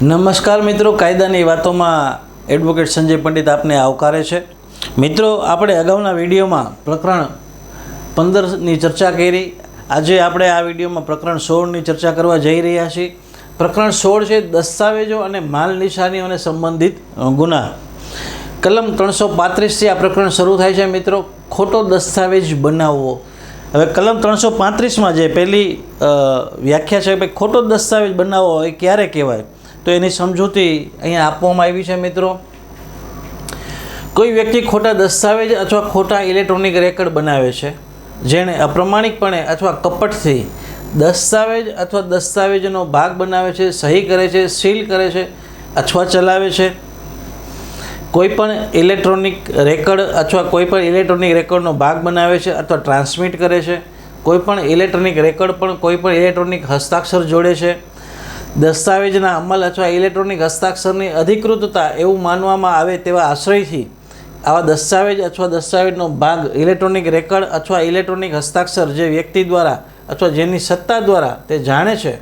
નમસ્કાર મિત્રો, કાયદાની વાતોમાં એડવોકેટ સંજય પંડિત આપને આવકારે છે. મિત્રો, આપણે અગાઉના વિડીયોમાં પ્રકરણ પંદરની ચર્ચા કરી. આજે આપણે આ વિડીયોમાં પ્રકરણ સોળની ચર્ચા કરવા જઈ રહ્યા છીએ. પ્રકરણ સોળ છે દસ્તાવેજો અને માલ નિશાનીઓને સંબંધિત ગુના. કલમ ત્રણસો પાંત્રીસથી આ પ્રકરણ શરૂ થાય છે મિત્રો. ખોટો દસ્તાવેજ બનાવવો. હવે કલમ ત્રણસો પાંત્રીસમાં જે પહેલી વ્યાખ્યા છે ભાઈ ખોટો દસ્તાવેજ બનાવવો એ ક્યારે કહેવાય? તો એની સમજૂતી અહીંયા આપવામાં આવી છે મિત્રો. કોઈ વ્યક્તિ ખોટા દસ્તાવેજ અથવા ખોટા ઇલેક્ટ્રોનિક રેકર્ડ બનાવે છે, જેણે અપ્રમાણિકપણે અથવા કપટથી દસ્તાવેજ અથવા દસ્તાવેજનો ભાગ બનાવે છે, સહી કરે છે, સીલ કરે છે અથવા ચલાવે છે. કોઈપણ ઇલેક્ટ્રોનિક રેકર્ડ અથવા કોઈપણ ઇલેક્ટ્રોનિક રેકર્ડનો ભાગ બનાવે છે અથવા ટ્રાન્સમિટ કરે છે. કોઈપણ ઇલેક્ટ્રોનિક રેકર્ડ પણ કોઈપણ ઇલેક્ટ્રોનિક હસ્તાક્ષર જોડે છે. દસ્તાવેજના અમલ અથવા ઇલેક્ટ્રોનિક હસ્તાક્ષરની અધિકૃતતા એવું માનવામાં આવે તેવા આશ્રયથી આવા દસ્તાવેજ અથવા દસ્તાવેજનો ભાગ ઇલેક્ટ્રોનિક રેકર્ડ અથવા ઇલેક્ટ્રોનિક હસ્તાક્ષર જે વ્યક્તિ દ્વારા અથવા જેની સત્તા દ્વારા તે જાણે છે.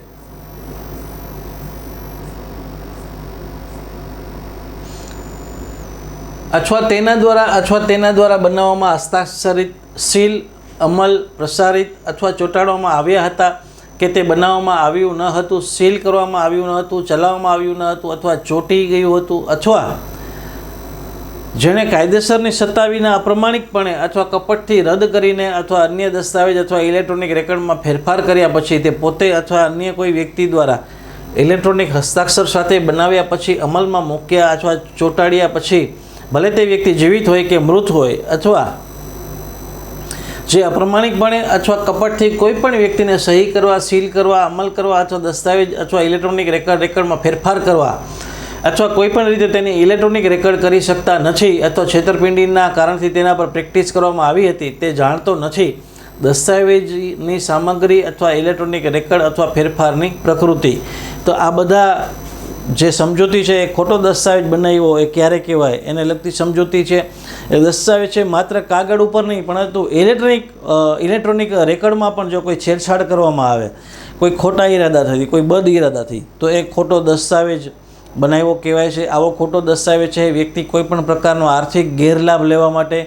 અથવા તેના દ્વારા અથવા તેના દ્વારા બનાવવામાં હસ્તાક્ષરિત, સીલ, અમલ, પ્રસારિત અથવા ચોંટાડવામાં આવ્યા હતા કે તે બનાવવામાં આવ્યું ન હતું, સીલ કરવામાં આવ્યું ન હતું, ચલાવવામાં આવ્યું ન હતું, અથવા ચોંટી ગયું હતું, અથવા જેણે કાયદેસરની સત્તા વિના અપ્રમાણિકપણે અથવા કપટથી રદ કરીને અથવા અન્ય દસ્તાવેજ અથવા ઇલેક્ટ્રોનિક રેકર્ડમાં ફેરફાર કર્યા પછી તે પોતે અથવા અન્ય કોઈ વ્યક્તિ દ્વારા ઇલેક્ટ્રોનિક હસ્તાક્ષર સાથે બનાવ્યા પછી અમલમાં મૂક્યા અથવા ચોંટાડ્યા પછી ભલે તે વ્યક્તિ જીવિત હોય કે મૃત હોય અથવા જે અપ્રમાણિકપણે અથવા કપટથી કોઈ પણ વ્યક્તિને સહી કરવા, સીલ કરવા, અમલ કરવા અથવા દસ્તાવેજ અથવા ઇલેક્ટ્રોનિક રેકર્ડ રેકર્ડમાં ફેરફાર કરવા અથવા કોઈ પણ રીતે તેની ઇલેક્ટ્રોનિક રેકર્ડ કરી શકતા નથી અથવા છેતરપિંડીના કારણથી તેના પર પ્રેક્ટિસ કરવામાં આવી હતી તે જાણતો નથી, દસ્તાવેજની સામગ્રી અથવા ઇલેક્ટ્રોનિક રેકર્ડ અથવા ફેરફારની પ્રકૃતિ. તો આ બધા જે સમજૂતી છે એ ખોટો દસ્તાવેજ બનાવ્યો એ ક્યારે કહેવાય? એને લગતી સમજૂતી છે એ દસ્તાવેજ છે માત્ર કાગળ ઉપર નહીં, પરંતુ ઇલેક્ટ્રોનિક ઇલેક્ટ્રોનિક રેકર્ડમાં પણ જો કોઈ છેડછાડ કરવામાં આવે, કોઈ ખોટા ઈરાદાથી, કોઈ બદ ઈરાદાથી, તો એ ખોટો દસ્તાવેજ બનાવ્યો કહેવાય છે. આવો ખોટો દસ્તાવેજ છે વ્યક્તિ કોઈ પણ પ્રકારનો આર્થિક ગેરલાભ લેવા માટે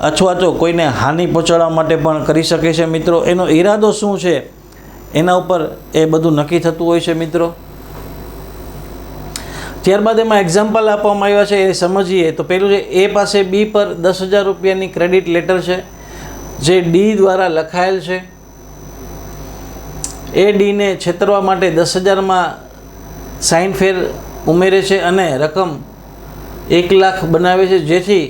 અથવા તો કોઈને હાનિ પહોંચાડવા માટે પણ કરી શકે છે. મિત્રો, એનો ઈરાદો શું છે? એના ઉપર એ બધું નક્કી થતું હોય છે, મિત્રો. ત્યારબાદ એમાં એક્ઝામ્પલ આપવામાં આવ્યા છે, એ સમજીએ. તો પહેલું છે, એ પાસે બી પર દસ હજાર રૂપિયાની ક્રેડિટ લેટર છે, જે ડી દ્વારા લખાયેલ છે. એ ડીને છેતરવા માટે દસ હજારમાં સાઇન ફેર ઉમેરે છે અને રકમ એક લાખ બનાવે છે. જેથી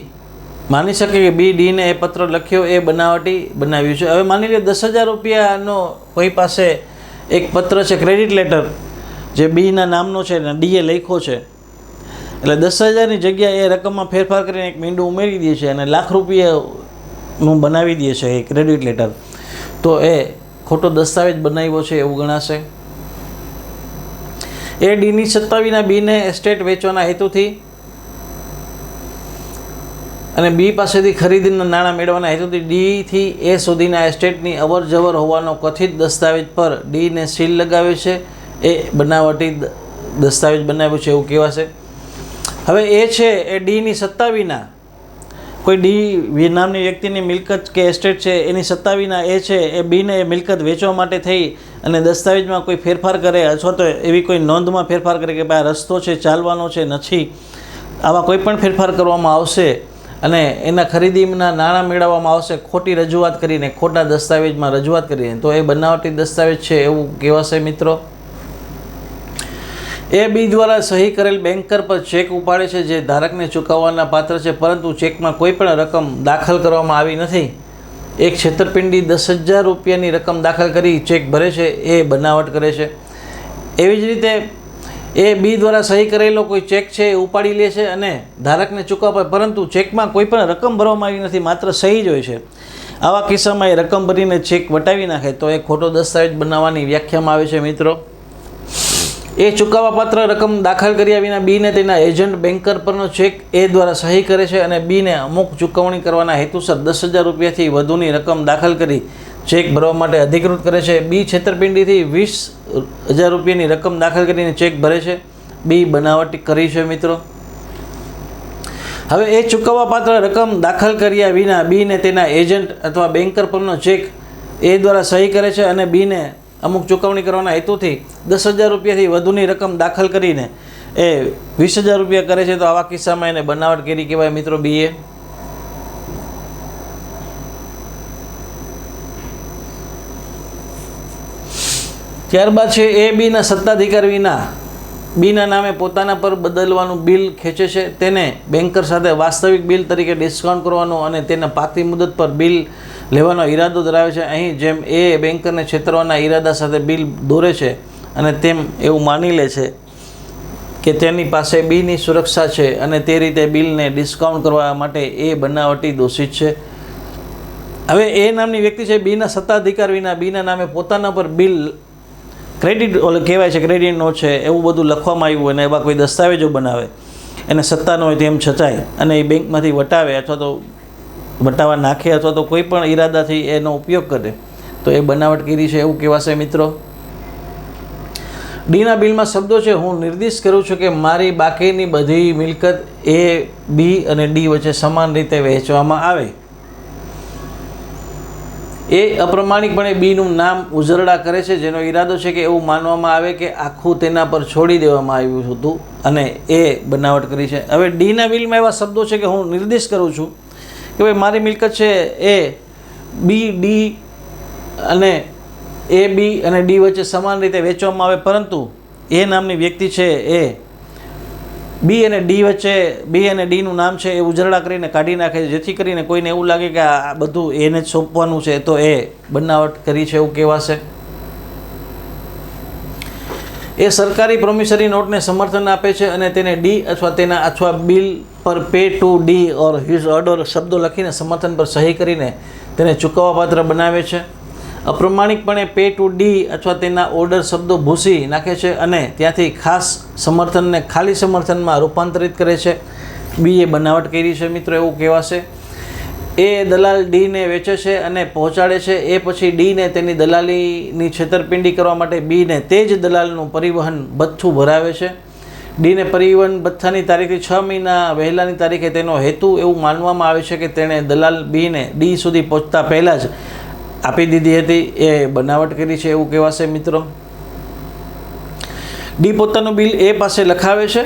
માની શકે કે બી ડીને એ પત્ર લખ્યો, એ બનાવટી બનાવ્યું છે. હવે માની લે દસ હજાર રૂપિયાનો કોઈ પાસે એક પત્ર છે ક્રેડિટ લેટર જે બીના નામનો છે ને ડીએ લખ્યો છે. એટલે દસ હજારની જગ્યાએ એ રકમમાં ફેરફાર કરીને એક મીંડું ઉમેરી દે છે અને લાખ રૂપિયાનું બનાવી દે છે એ ક્રેડિટ લેટર તો એ ખોટો દસ્તાવેજ બનાવ્યો છે એવું ગણાશે. એ ડીની સત્તા વિના બીને એસ્ટેટ વેચવાના હેતુથી અને બી પાસેથી ખરીદીના નાણાં મેળવવાના હેતુથી ડીથી એ સુધીના એસ્ટેટની અવર જવર હોવાનો કથિત દસ્તાવેજ પર ડીને સીલ લગાવે છે. એ બનાવટી દસ્તાવેજ બનાવ્યું છે, એવું કહેવાશે. હવે એ છે, એ ડીની સત્તા વિના. કોઈ ડી નામની વ્યક્તિની મિલકત કે એસ્ટેટ છે, એની સત્તા વિના એ છે, એ બીને એ મિલકત વેચવા માટે થઈ અને દસ્તાવેજમાં કોઈ ફેરફાર કરે, અથવા તો એવી કોઈ નોંધમાં ફેરફાર કરે કે ભાઈ રસ્તો છે, ચાલવાનો છે, નથી. આવા કોઈ પણ ફેરફાર કરવામાં આવશે અને એના ખરીદીના નાણાં મેળવવામાં આવશે, ખોટી રજૂઆત કરીને, ખોટા દસ્તાવેજમાં રજૂઆત કરીને, તો એ બનાવટી દસ્તાવેજ છે, એવું કહેવાશે મિત્રો. એ બી દ્વારા સહી કરેલ બેન્કર પર ચેક ઉપાડે છે જે ધારકને ચૂકવવાના પાત્ર છે, પરંતુ ચેકમાં કોઈ પણ રકમ દાખલ કરવામાં આવી નથી. એક છેતરપિંડી દસ હજાર રૂપિયાની રકમ દાખલ કરી ચેક ભરે છે, એ બનાવટ કરે છે. એવી જ રીતે એ બી દ્વારા સહી કરેલો કોઈ ચેક છે, એ ઉપાડી લે છે અને ધારકને ચૂકવવા પરંતુ ચેકમાં કોઈ પણ રકમ ભરવામાં આવી નથી, માત્ર સહી જ હોય છે. આવા કિસ્સામાં એ રકમ ભરીને ચેક વટાવી નાખે તો એ ખોટો દસ્તાવેજ બનાવવાની વ્યાખ્યામાં આવે છે, મિત્રો. એ ચૂકવવાપાત્ર રકમ દાખલ કર્યા વિના બીને તેના એજન્ટ બેન્કર પરનો ચેક એ દ્વારા સહી કરે છે અને બીને અમુક ચૂકવણી કરવાના હેતુસર દસ હજાર રૂપિયાથી વધુની રકમ દાખલ કરી ચેક ભરવા માટે અધિકૃત કરે છે. બી છેતરપિંડીથી વીસ હજાર રૂપિયાની રકમ દાખલ કરીને ચેક ભરે છે. બી બનાવટી કરી છે મિત્રો. હવે એ ચૂકવવા પાત્ર રકમ દાખલ કર્યા વિના બીને તેના એજન્ટ અથવા બેન્કર પરનો ચેક એ દ્વારા સહી કરે છે અને બીને અમુક ચૂકવણી કરવાના હેતુથી દસ હજાર રૂપિયાથી વધુની રકમ દાખલ કરીને એ વીસ હજાર રૂપિયા કરે છે તો આવા કિસ્સામાં એને બનાવટ કરી કહેવાય મિત્રો બીએ. ત્યારબાદ છે એ બીના સત્તાધિકાર વિના બીના નામે પોતાના પર બદલવાનું બિલ ખેંચે છે. તેને બેન્કર સાથે વાસ્તવિક બિલ તરીકે ડિસ્કાઉન્ટ કરવાનો અને તેના પાકી મુદત પર બિલ લેવાનો ઈરાદો ધરાવે છે. અહીં જેમ એ બેન્કરને છેતરવાના ઈરાદા સાથે બિલ દોરે છે અને તેમ એવું માની લે છે કે તેની પાસે બીની સુરક્ષા છે અને તે રીતે બિલને ડિસ્કાઉન્ટ કરવા માટે એ બનાવટી દોષિત છે. હવે એ નામની વ્યક્તિ છે બીના સત્તાધિકાર વિના બીના નામે પોતાના પર બિલ ક્રેડિટ ઓલે કહેવાય છે ક્રેડિટ નોટ છે, એવું બધું લખવામાં આવ્યું અને એવા કોઈ દસ્તાવેજો બનાવે, એને સત્તા ન હોય તેમ છતાંય, અને એ બેંકમાંથી વટાવે અથવા તો વટાવા નાખે અથવા તો કોઈ પણ ઈરાદાથી એનો ઉપયોગ કરે, તો એ બનાવટગીરી છે એવું કહેવાશે મિત્રો. ડીના બિલમાં શબ્દો છે, હું નિર્દેશ કરું છું કે મારી બાકીની બધી મિલકત એ, બી અને ડી વચ્ચે સમાન રીતે વહેંચવામાં આવે. એ અપ્રમાણિકપણે બીનું નામ ઉજરડા કરે છે, જેનો ઈરાદો છે કે એવું માનવામાં આવે કે આખું તેના પર છોડી દેવામાં આવ્યું હતું અને એ બનાવટ કરી છે. હવે ડીના બિલમાં એવા શબ્દો છે કે હું નિર્દેશ કરું છું કે ભાઈ, મારી મિલકત છે એ બી, ડી અને એ બી અને ડી વચ્ચે સમાન રીતે વેચવામાં આવે, પરંતુ એ નામની વ્યક્તિ છે એ બી અને ડી વચ્ચે, બી અને ડીનું નામ છે એ ઉજરડા કરીને કાઢી નાખે છે. જેથી કરીને કોઈને એવું લાગે કે આ બધું એને જ સોંપવાનું છે, તો એ બનાવટ કરી છે એવું કહેવાશે. એ સરકારી પ્રોમિસરી નોટને સમર્થન આપે છે અને તેને ડી અથવા તેના અથવા બિલ પર pay to D or his order શબ્દો લખીને સમર્થન પર સહી કરીને તેને ચૂકવવાપાત્ર બનાવે છે. અપ્રમાણિકપણે પે ટુ ડી અથવા તેના ઓર્ડર શબ્દો ભૂસી નાખે છે અને ત્યાંથી ખાસ સમર્થનને ખાલી સમર્થનમાં રૂપાંતરિત કરે છે. બી એ બનાવટ કરી છે મિત્રો, એવું કહેવાશે. એ દલાલ ડીને વેચે છે અને પહોંચાડે છે. એ પછી ડીને તેની દલાલીની છેતરપિંડી કરવા માટે બીને તે જ દલાલનું પરિવહન બથ્થું ભરાવે છે. ડીને પરિવહન બથ્થાની તારીખથી છ મહિના વહેલાની તારીખે તેનો હેતુ એવું માનવામાં આવે છે કે તેણે દલાલ બીને ડી સુધી પહોંચતા પહેલાં જ આપી દીધી હતી, એ બનાવટ કરી છે એવું કહેવાશે મિત્રો. ડી પોતાનું બિલ એ પાસે લખાવે છે,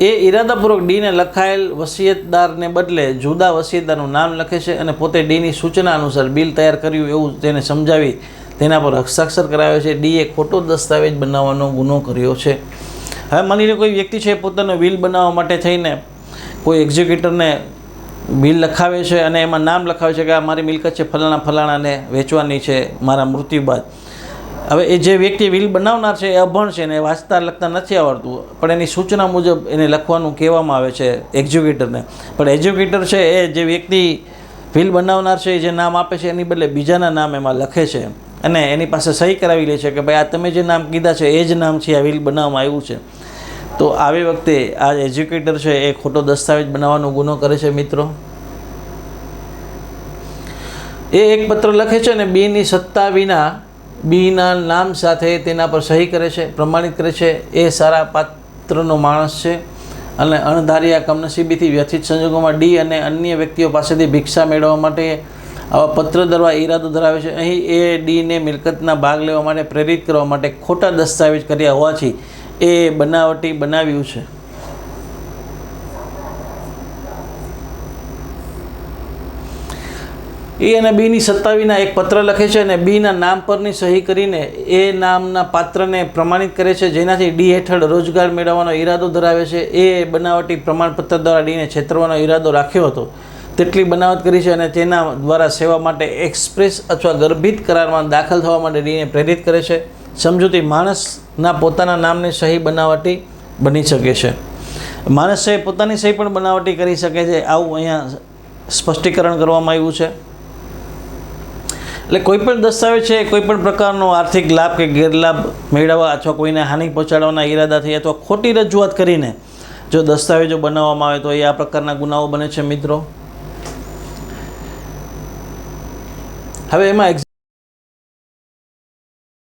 એ ઈરાદાપૂર્વક ડીને લખાયેલ વસિયતદારને બદલે જુદા વસિયતદારનું નામ લખે છે અને પોતે ડીની સૂચના અનુસાર બિલ તૈયાર કર્યું એવું તેને સમજાવી તેના પર હસ્તાક્ષર કરાવે છે. ડીએ ખોટો દસ્તાવેજ બનાવવાનો ગુનો કર્યો છે. હવે માની લો કોઈ વ્યક્તિ છે પોતાનો બિલ બનાવવા માટે થઈને કોઈ એક્ઝિક્યુટરને બિલ લખાવે છે અને એમાં નામ લખાવે છે કે આ મારી મિલકત છે ફલાણા ફલાણાને વેચવાની છે મારા મૃત્યુ બાદ. હવે એ જે વ્યક્તિ બિલ બનાવનાર છે એ અભણ છે ને વાંચતા લખતા નથી આવડતું. પણ એની સૂચના મુજબ એને લખવાનું કહેવામાં આવે છે એક્ઝિક્યુટરને. પણ એક્ઝિક્યુટર છે એ જે વ્યક્તિ બિલ બનાવનાર છે એ જે નામ આપે છે એની બદલે બીજાના નામ એમાં લખે છે. અને એની પાસે સહી કરાવી લે છે કે ભાઈ આ તમે જે નામ કીધા છે એ જ નામ છે આ બિલ બનાવવામાં આવ્યું છે. તો આવી વખતે આ એજ્યુકેટર છે એ ખોટો દસ્તાવેજ બનાવવાનો ગુનો કરે છે, મિત્રો. એ એક પત્ર લખે છે અને બીની સત્તા વિના, બીના નામ સાથે તેના પર સહી કરે છે, પ્રમાણિત કરે છે. એ સારા પાત્રનો માણસ છે અને અણધાર્યા કમનસીબીથી વ્યથિત સંજોગોમાં ડી અને અન્ય વ્યક્તિઓ પાસેથી ભિક્ષા મેળવવા માટે આવા પત્ર દરવા ઈરાદો ધરાવે છે. અહીં એ ડીને મિલકતના ભાગ લેવા માટે પ્રેરિત કરવા માટે ખોટા દસ્તાવેજ કર્યા હોવાથી એ બનાવટી બનાવ્યું છે. એ અને બીની સત્તાવીના એક પત્ર લખે છે અને બીના નામ પરની સહી કરીને એ નામના પાત્રને પ્રમાણિત કરે છે, જેનાથી ડી હેઠળ રોજગાર મેળવવાનો ઈરાદો ધરાવે છે. એ બનાવટી પ્રમાણપત્ર દ્વારા ડીને છેતરવાનો ઈરાદો રાખ્યો હતો. તેટલી બનાવટ કરી છે અને તેના દ્વારા સેવા માટે એક્સપ્રેસ અથવા ગર્ભિત કરારમાં દાખલ થવા માટે ડીને પ્રેરિત કરે છે. સમજૂતી માણસના પોતાના નામની સહી બનાવટી બની શકે છે. માણસે પોતાની સહી પણ બનાવટી કરી શકે છે. આવું અહીંયા સ્પષ્ટીકરણ કરવામાં આવ્યું છે. એટલે કોઈ પણ દસ્તાવેજ છે, કોઈ પણ પ્રકારનો આર્થિક લાભ કે ગેરલાભ મેળવવા અથવા કોઈને હાનિ પહોંચાડવાના ઈરાદાથી અથવા ખોટી રજૂઆત કરીને જો દસ્તાવેજો બનાવવામાં આવે તો એ આ પ્રકારના ગુનાઓ બને છે મિત્રો. હવે એમાં